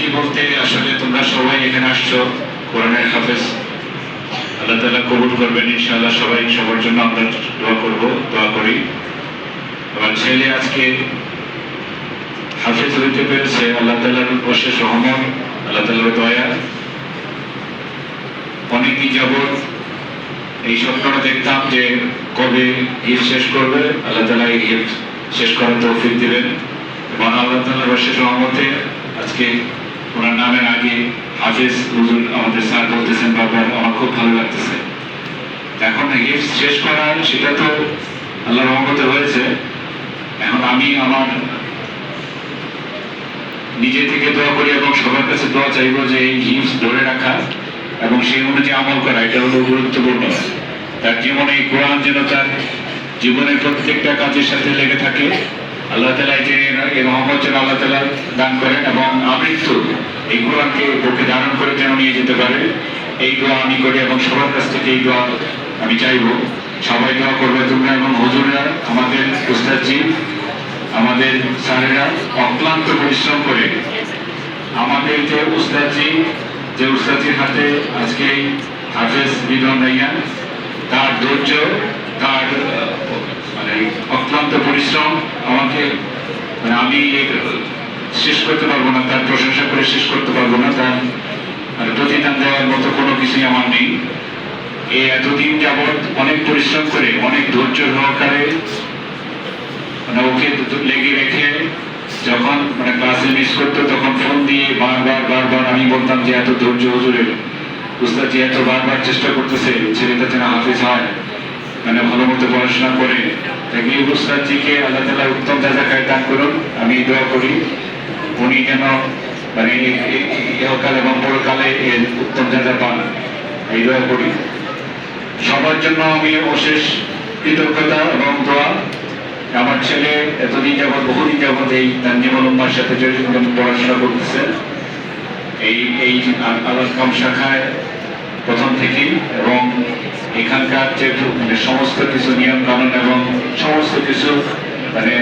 কি বলতে আসলে তোমরা সবাই এখানে আসছো, কোরআনের হাফেজ। আল্লাহ তালা কবুল করবেন, ইনশাআল্লাহ সবাই সবার জন্য আমরা দোয়া করব, দোয়া করি। আমার ছেলে আজকে হাফেজ হইতে পেরেছে, আল্লাহ তালার অশেষ রহমত, আল্লাহ তালার দয়া। অনেকদিন যাবৎ এই স্বপ্নটা দেখতাম যে কবে ঈদ শেষ করবে, আল্লাহ তালা এই ঈদ শেষ করার তৌফিক দিবেন। এবং আল্লাহ তালার অশেষ রহমতে আজকে ওনার নামের আগে হাফিজ হুজুর আমাদের স্যার বলতেছেন বাবার আমার খুব ভালো লাগতেছে। এখন ঈদ শেষ করা, সেটা তো আল্লাহ রহমতে হয়েছে। এখন আমি আমার নিজে থেকে দোয়া করি এবং সবার কাছে দোয়া চাইব যে এই হিমস ধরে রাখা এবং সেই অনুযায়ী আমল করা, এটা হলো গুরুত্বপূর্ণ। তার জীবনে কোরআন যেন তার জীবনের প্রত্যেকটা কাজের সাথে লেগে থাকে আল্লাহ তালা যে এই রহমত যেন আল্লাহ তালা দান করেন এবং আমৃত্যু এই কোরআনকে বুকে ধারণ করে যেন নিয়ে যেতে পারে। এই দোয়া আমি করি এবং সবার কাছ থেকে এই দোয়া আমি চাইব। সবাই দোয়া করবে তোমরা এবং হুজুররা, আমাদের উস্তাদজি, আমাদের স্যারেরা অক্লান্ত পরিশ্রম করে আমাদের যে উস্তাদজি, যে উস্তাদজির হাতে আজকে হাফেজ বিধন রাইয়া তার ধৈর্য তার আহ, মানে অক্লান্ত পরিশ্রম আমাকে মানে আমি শেষ করতে পারব না, তার প্রশংসা করে শেষ করতে পারব না, তার প্রতিদান দেওয়ার মতো কোনো কিছুই আমার নেই। এই এতদিন যাবৎ অনেক পরিশ্রম করে, অনেক ধৈর্য সহকারে মানে ওকে লেগে রেখে যখন মানে ক্লাসে মিস করতো, তখন ফোন দিয়ে বারবার বারবার আমি বলতাম যে, এত ধৈর্য হুজুরের, উস্তাদ যে এত বারবার চেষ্টা করতেছে, ছেলেটা যেন হাফিজ হয়। মানে ভালো মতো পড়াশোনা করে তাকে উস্তাদজিকে আল্লাহ তালা উত্তম জায়গায় দান করুন। আমি দোয়া করি, উনি যেন মানে ইহকাল এবং পরকালে এর উত্তম জায়গা পান। এই দোয়া করি। সবার জন্য আমি অশেষ কৃতজ্ঞতা এবং দোয়া। আমার ছেলে এতদিন যাবৎ, বহুদিন যাবৎ এই তানজিমুল উম্মার সাথে জড়িত পড়াশোনা করতেছে। এই এই আলাদকাম শাখায় প্রথম থেকেই এবং এখানকার যে মানে সমস্ত কিছু নিয়ম কানুন এবং সমস্ত কিছু মানে